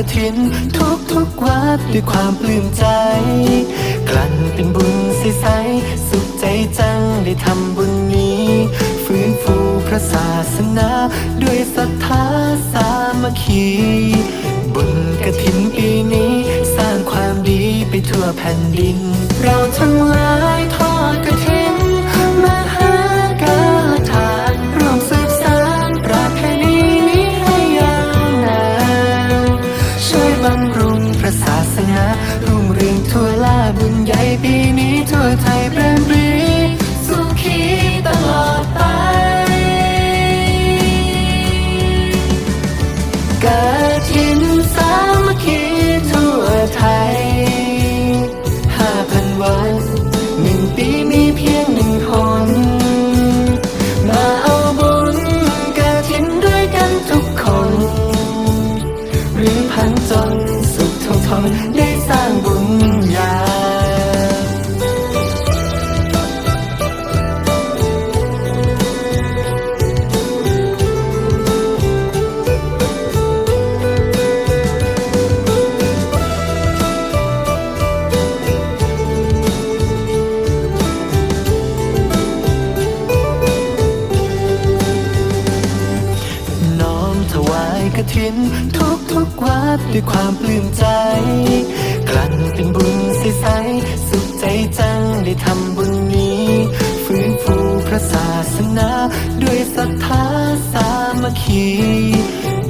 วายกฐิน ทุกทุกวัดด้วยความปลื้มใจ กลั่นเป็นบุญใสๆสุขใจจังได้ทำบุญนี้ ฟื้นฟูพระศาสนา ด้วยศรัทธาสามัคคี บุญกฐินปีนี้ สร้างความดีไปทั่วแผ่นดิน เราทั้ง ปีนี้ทั่วไทยแปรนปรีสุขีตลอดไป เกาทินสามัคคีทั่วไทยห้าพันวันหนึ่งปีมีเพียงหนึ่งหนมาเอาบุญกาทินด้วยกันทุกคนหรือพันจนสุขท่าทนได้ วายกฐิน ทุกทุกวัดด้วยความปลื้มใจ กลั่นเป็นบุญใสๆสุขใจจังได้ทำบุญนี้ ฟื้นฟูพระศาสนา ด้วยศรัทธาสามัคคี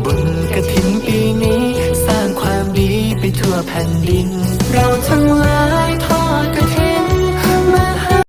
บุญกฐินปีนี้ สร้างความดีไปทั่วแผ่นดิน เราทั้งหลาย